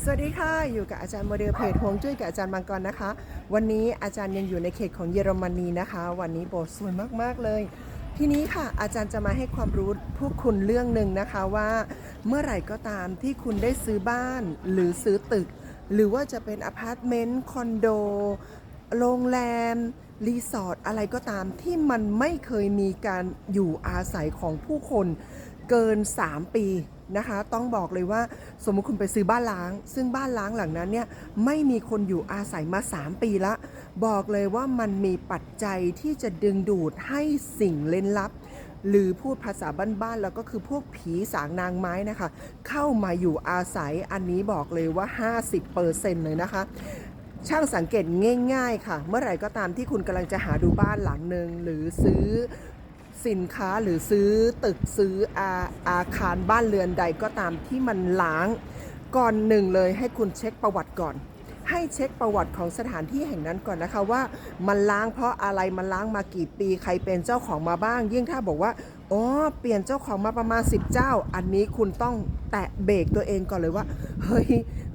สวัสดีค่ะ อยู่กับอาจารย์โมเดลเพจฮวงจุ้ยกับอาจารย์มังกรนะคะ วันนี้อาจารย์ยังอยู่ในเขตของเยอรมนีนะคะ วันนี้โบสถ์สวยมากๆเลย ทีนี้ค่ะ อาจารย์จะมาให้ความรู้พวกคุณเรื่องหนึ่งนะคะว่า เมื่อไหร่ก็ตามที่คุณได้ซื้อบ้านหรือซื้อตึก หรือว่าจะเป็นอพาร์ตเมนต์คอนโดโรงแรมรีสอร์ทอะไรก็ตามที่มันไม่เคยมีการอยู่อาศัยของผู้คนเกิน 3 ปี นะคะ ต้องบอกเลยว่าสมมติคุณไปซื้อบ้านล้าง ซึ่งบ้านล้างหลังนั้นเนี่ยไม่มีคนอยู่อาศัยมา 3 ปีละ บอกเลยว่ามันมีปัจจัยที่จะดึงดูดให้สิ่งเล่นลับ หรือพูดภาษาบ้านๆแล้วก็คือพวกผีสางนางไม้นะคะ เข้ามาอยู่อาศัยอันนี้บอกเลยว่า 50%เลยนะคะช่างสังเกตง่าย ๆ ค่ะ เมื่อไหร่ก็ตามที่คุณกำลังจะหาดูบ้านหลังหนึ่งหรือซื้อ สินค้าหรือซื้อตึกซื้ออาอาคารบ้านเรือนใดก็ตามที่มันล้างก่อนหนึ่งเลยให้คุณเช็คประวัติก่อน ให้เช็คประวัติของสถานที่แห่งนั้นก่อนนะคะว่ามันล้างเพราะอะไรมันล้างมากี่ปีใครเป็นเจ้าของมาบ้าง ยิ่งถ้าบอกว่าอ๋อเปลี่ยนเจ้าของมาประมาณ 10 เจ้า อันนี้คุณต้องแตะเบรกตัวเองก่อนเลยว่าเฮ้ย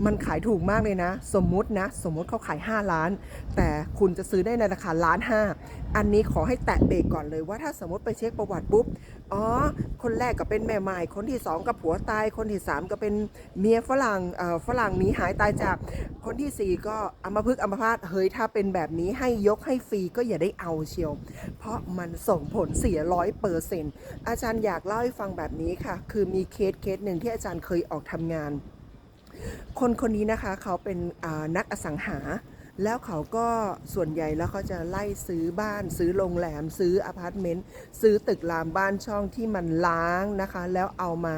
มันขายถูกมากเลยนะ สมมุตินะ สมมุติเขาขาย 5 ล้าน แต่คุณจะซื้อได้ในราคาล้านห้าอันนี้ขอให้แตะเบรกก่อนเลยว่าถ้าสมมติไปเช็คประวัติปุ๊บอ๋อ คนแรกก็เป็นแม่ไม้คนที่สองก็ผัวตาย คนที่สามก็เป็นเมียฝรั่งฝรั่งหนีหายตายจาก คนที่สี่ก็อัมพฤกษ์อัมพาตเฮ้ยถ้าเป็นแบบนี้ให้ยกให้ฟรีก็อย่าได้เอาเชียว เพราะมันส่งผลเสียร้อยเปอร์เซ็นต์อาจารย์อยากเล่าให้ฟังแบบนี้ค่ะ คือมีเคสเคสหนึ่งที่อาจารย์เคยออกทำงาน คนคนนี้นะคะเขาเป็นนักอสังหา แล้วเขาก็ส่วนใหญ่แล้วเขาจะไล่ซื้อบ้าน ซื้อโรงแรม ซื้ออพาร์ตเมนต์ซื้อตึกรามบ้านช่องที่มันล้างนะคะ แล้วเอามา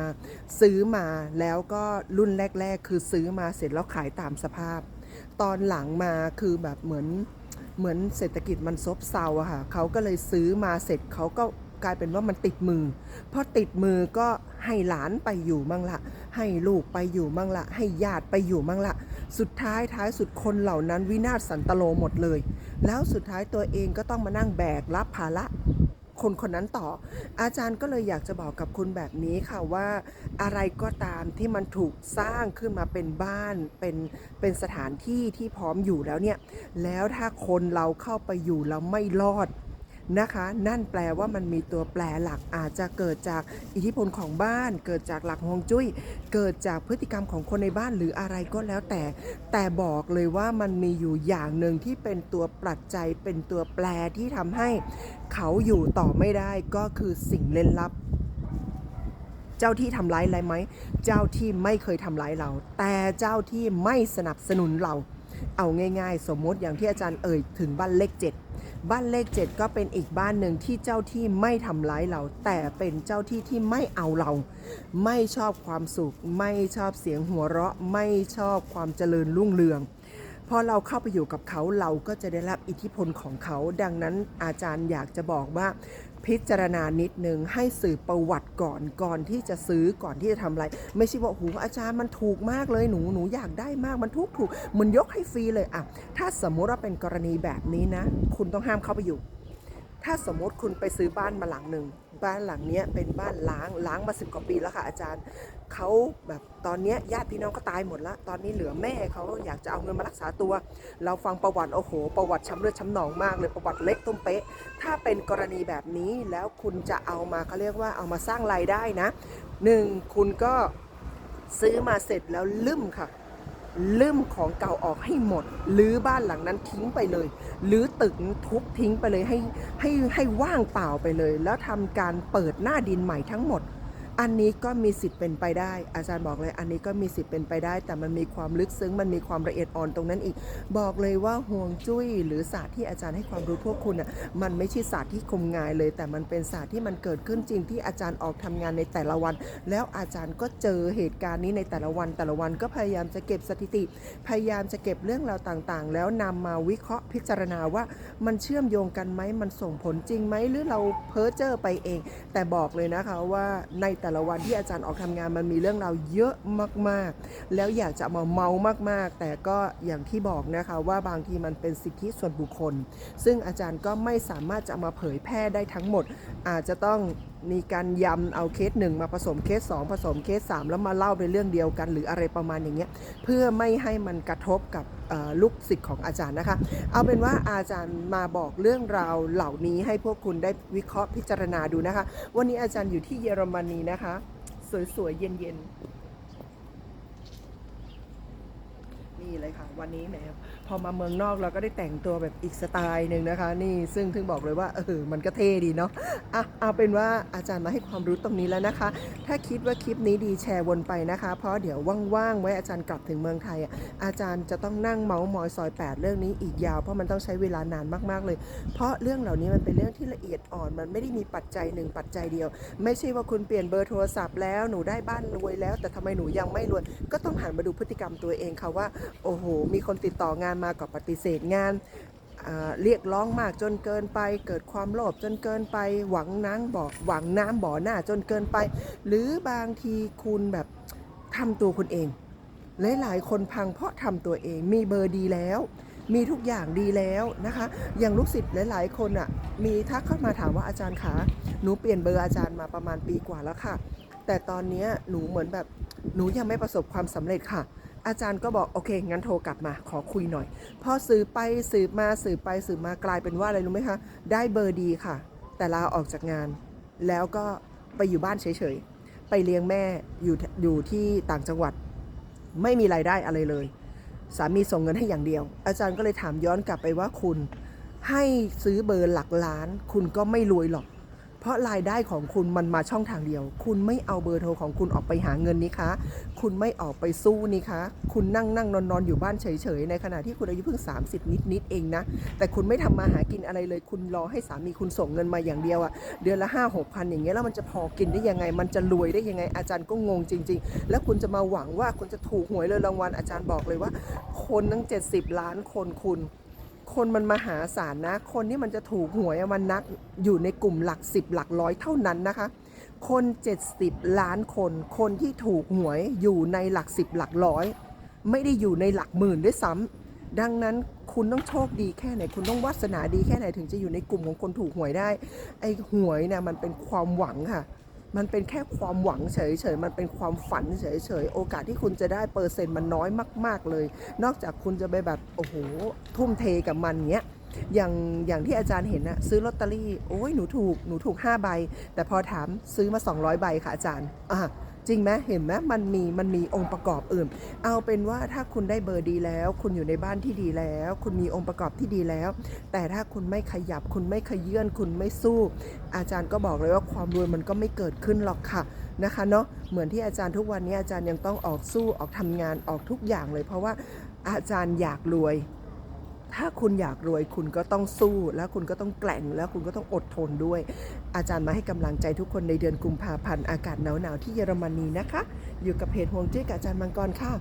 ซื้อมาแล้วก็รุ่นแรก ๆ คือซื้อมาเสร็จแล้วขายตามสภาพ ตอนหลังมาคือแบบเหมือนเหมือนเศรษฐกิจมันซบเซาอะค่ะเขาก็เลยซื้อมาเสร็จเขาก็ กลายเป็นว่ามันติดมือพอติดมือก็ให้หลานไปอยู่มั่งละ ให้ลูกไปอยู่มั่งละ ให้ญาติไปอยู่มั่งละ สุดท้ายท้ายสุดคนเหล่านั้นวินาศสันตโลหมดเลย แล้วสุดท้ายตัวเองก็ต้องมานั่งแบกรับภาระคนคนนั้นต่อ อาจารย์ก็เลยอยากจะบอกกับคุณแบบนี้ค่ะว่าอะไรก็ตามที่มันถูกสร้างขึ้นมาเป็นบ้านเป็นเป็นสถานที่ที่พร้อมอยู่แล้วเนี่ย แล้วถ้าคนเราเข้าไปอยู่แล้วไม่รอด นะคะ นั่นแปลว่ามันมีตัวแปรหลักอาจจะเกิดจากอิทธิพลของบ้าน เกิดจากหลักฮวงจุ้ย เกิดจากพฤติกรรมของคนในบ้านหรืออะไรก็แล้วแต่ แต่บอกเลยว่ามันมีอยู่อย่างหนึ่งที่เป็นตัวปัจจัยเป็นตัวแปรที่ทำให้เขาอยู่ต่อไม่ได้ก็คือสิ่งเล่นลับเจ้าที่ทำร้ายอะไรไหม เจ้าที่ไม่เคยทำร้ายเรา แต่เจ้าที่ไม่สนับสนุนเรา เอาง่าย ๆ สมมติอย่างที่อาจารย์เอ่ยถึงบ้านเลขเจ็ด บ้านเลขเจ็ดก็เป็นอีกบ้านหนึ่งที่เจ้าที่ไม่ทำร้ายเรา แต่เป็นเจ้าที่ที่ไม่เอาเรา ไม่ชอบความสุข ไม่ชอบเสียงหัวเราะ ไม่ชอบความเจริญรุ่งเรือง พอเราเข้าไปอยู่กับเขาเราก็จะได้รับอิทธิพลของเขา ดังนั้นอาจารย์อยากจะบอกว่าพิจารณานิดนึงให้สืบประวัติก่อนก่อนที่จะซื้อก่อนที่จะทำอะไร ไม่ใช่ว่าหูอาจารย์มันถูกมากเลยหนูหนูอยากได้มากมันถูกถูกมันยกให้ฟรีเลยอะถ้าสมมติว่าเป็นกรณีแบบนี้นะ คุณต้องห้ามเข้าไปอยู่ ถ้าสมมติคุณไปซื้อบ้านมาหลังหนึ่งบ้านหลังนี้เป็นบ้านล้างล้างมาสิบกว่าปีแล้วค่ะอาจารย์เขาแบบตอนนี้ญาติพี่น้องก็ตายหมดละตอนนี้เหลือแม่เขาอยากจะเอาเงินมารักษาตัว เราฟังประวัติโอ้โห ประวัติช้ำเลือดช้ำหนองมากเลยประวัติเล็กตุ้มเป๊ะ ถ้าเป็นกรณีแบบนี้แล้วคุณจะเอามาเขาเรียกว่าเอามาสร้างรายได้นะหนึ่งคุณก็ซื้อมาเสร็จแล้วลืมค่ะ ลืมของเก่าออกให้หมดหรือบ้านหลังนั้นทิ้งไปเลย หรือตึกทุบทิ้งไปเลยให้ให้ให้ว่างเปล่าไปเลย แล้วทำการเปิดหน้าดินใหม่ทั้งหมด อันนี้ก็มีสิทธิ์เป็นไปได้ อาจารย์บอกเลยอันนี้ก็มีสิทธิ์เป็นไปได้ แต่มันมีความลึกซึ้งมันมีความละเอียดอ่อนตรงนั้นอีก บอกเลยว่าห่วงจุ้ย หรือศาสตร์ที่อาจารย์ให้ความรู้พวกคุณอะมันไม่ใช่ศาสตร์ที่คมงายเลย แต่มันเป็นศาสตร์ที่มันเกิดขึ้นจริงที่อาจารย์ออกทำงานในแต่ละวัน แล้วอาจารย์ก็เจอเหตุการณ์นี้ในแต่ละวันแต่ละวันก็พยายามจะเก็บสถิติ พยายามจะเก็บเรื่องราวต่างๆ แล้วนำมาวิเคราะห์พิจารณาว่ามันเชื่อมโยงกันไหมมันส่งผลจริงไหมหรือเราเพ้อเจ้อไปเอง แต่บอกเลยนะคะว่าในแต่ละวันที่อาจารย์ออกทำงานมันมีเรื่องราวเยอะมากๆ แล้วอยากจะมาเมามากๆ แต่ก็อย่างที่บอกนะคะว่าบางทีมันเป็นสิทธิส่วนบุคคล ซึ่งอาจารย์ก็ไม่สามารถจะมาเผยแพร่ได้ทั้งหมด อาจจะต้อง มีการยำเอาเคสหนึ่งมาผสมเคสสองผสมเคสสามแล้วมาเล่าเป็นเรื่องเดียวกัน หรืออะไรประมาณอย่างเงี้ยเพื่อไม่ให้มันกระทบกับลูกศิษย์ของอาจารย์นะคะ เอาเป็นว่าอาจารย์มาบอกเรื่องราวเหล่านี้ให้พวกคุณได้วิเคราะห์พิจารณาดูนะคะ วันนี้อาจารย์อยู่ที่เยอรมนีนะคะ สวยๆ เย็นๆ นี่เลยค่ะ วันนี้แหม พอมาเมืองนอกเราก็ได้แต่งตัวแบบอีกสไตล์หนึ่งนะคะ นี่ซึ่งถึงบอกเลยว่าเออมันก็เท่ดีเนาะอะเอาเป็นว่าอาจารย์มาให้ความรู้ตรงนี้แล้วนะคะ ถ้าคิดว่าคลิปนี้ดีแชร์วนไปนะคะ เพราะเดี๋ยวว่างๆไว้อาจารย์กลับถึงเมืองไทยอะอาจารย์จะต้องนั่งเมาส์มอยซอย 8 เรื่องนี้อีกยาวเพราะมันต้องใช้เวลานานมากๆเลย เพราะเรื่องเหล่านี้มันเป็นเรื่องที่ละเอียดอ่อนมันไม่ได้มีปัจจัยหนึ่งปัจจัยเดียว ไม่ใช่ว่าคุณเปลี่ยนเบอร์โทรศัพท์แล้วหนูได้บ้านรวยแล้ว แต่ทำไมหนูยังไม่รวยก็ต้องหันมาดูพฤติกรรมตัวเองค่ะว่าโอ้โหมีคนติดต่องานมากับปฏิเสธงานเรียกร้องมากจนเกินไป เกิดความโลภจนเกินไป หวังน้ำบ่อหวังน้ำบ่อหน้าจนเกินไป หรือบางทีคุณแบบทำตัวคุณเอง หลายๆคนพังเพราะทำตัวเองมีเบอร์ดีแล้ว มีทุกอย่างดีแล้วนะคะ อย่างลูกศิษย์หลาย ๆ คนอะมีทักเข้ามาถามว่าอาจารย์คะหนูเปลี่ยนเบอร์อาจารย์มาประมาณปีกว่าแล้วค่ะ แต่ตอนนี้หนูเหมือนแบบหนูยังไม่ประสบความสำเร็จค่ะ อาจารย์ก็บอกโอเค งั้นโทรกลับมาขอคุยหน่อย พอสืบไปสืบมาสืบไปสืบมากลายเป็นว่าอะไรรู้ไหมคะ ได้เบอร์ดีค่ะ แต่ลาออกจากงาน แล้วก็ไปอยู่บ้านเฉยๆ ไปเลี้ยงแม่อยู่อยู่ที่ต่างจังหวัด ไม่มีรายได้อะไรเลย สามีส่งเงินให้อย่างเดียว อาจารย์ก็เลยถามย้อนกลับไปว่าคุณ ให้ซื้อเบอร์หลักล้าน คุณก็ไม่รวยหรอก เพราะรายได้ของคุณมันมาช่องทางเดียว คุณไม่เอาเบอร์โทรของคุณออกไปหาเงินนี่คะ คุณไม่ออกไปสู้นี่คะ คุณนั่งนั่งนอนนอนอยู่บ้านเฉยๆ ในขณะที่คุณอายุเพิ่ง 30 นิดนิดๆเองนะ แต่คุณไม่ทำมาหากินอะไรเลย คุณรอให้สามีคุณส่งเงินมาอย่างเดียวอะเดือนละห้าหกพันอย่างเงี้ยแล้วมันจะพอกินได้ยังไง มันจะรวยได้ยังไง อาจารย์ก็งงจริง ๆ แล้วคุณจะมาหวังว่าคุณจะถูกหวยเลยรางวัลอาจารย์บอกเลยว่า คนตั้ง 70 ล้านคนคุณ คนมันมหาศาลนะ คนที่มันจะถูกหวยมันนักอยู่ในกลุ่มหลักสิบหลักร้อยเท่านั้นนะคะ คน 70 ล้านคน คนที่ถูกหวยอยู่ในหลักสิบหลักร้อย ไม่ได้อยู่ในหลักหมื่นด้วยซ้ำดังนั้นคุณต้องโชคดีแค่ไหน คุณต้องวาสนาดีแค่ไหนถึงจะอยู่ในกลุ่มของคนถูกหวยได้ ไอ้หวยเนี่ยมันเป็นความหวังค่ะ มันเป็นแค่ความหวังเฉยๆ มันเป็นความฝันเฉยๆ โอกาสที่คุณจะได้เปอร์เซ็นต์มันน้อยมาก ๆเลย นอกจากคุณจะไปแบบโอ้โหทุ่มเทกับมันเงี้ยอย่างอย่างที่อาจารย์เห็นนะซื้อลอตเตอรี่โอ้ยหนูถูกหนูถูก5ใบแต่พอถามซื้อมา 200 ใบค่ะอาจารย์อะ จริงไหมเห็นไหมมันมีมันมีองค์ประกอบอื่น เอาเป็นว่าถ้าคุณได้เบอร์ดีแล้ว คุณอยู่ในบ้านที่ดีแล้ว คุณมีองค์ประกอบที่ดีแล้ว แต่ถ้าคุณไม่ขยับคุณไม่ขยื่นคุณไม่สู้ อาจารย์ก็บอกเลยว่าความรวยมันก็ไม่เกิดขึ้นหรอกค่ะนะคะเนาะเหมือนที่อาจารย์ทุกวันนี้อาจารย์ยังต้องออกสู้ออกทำงานออกทุกอย่างเลย เพราะว่าอาจารย์อยากรวย ถ้าคุณอยากรวยคุณก็ต้องสู้ แล้วคุณก็ต้องแกล่งแล้วคุณก็ต้องอดทนด้วย อาจารย์มาให้กำลังใจทุกคนในเดือนกุมภาพันธ์อากาศหนาวๆที่เยอรมนีนะคะ อยู่กับเพจหวงจุ้ยกับอาจารย์มังกรค่ะ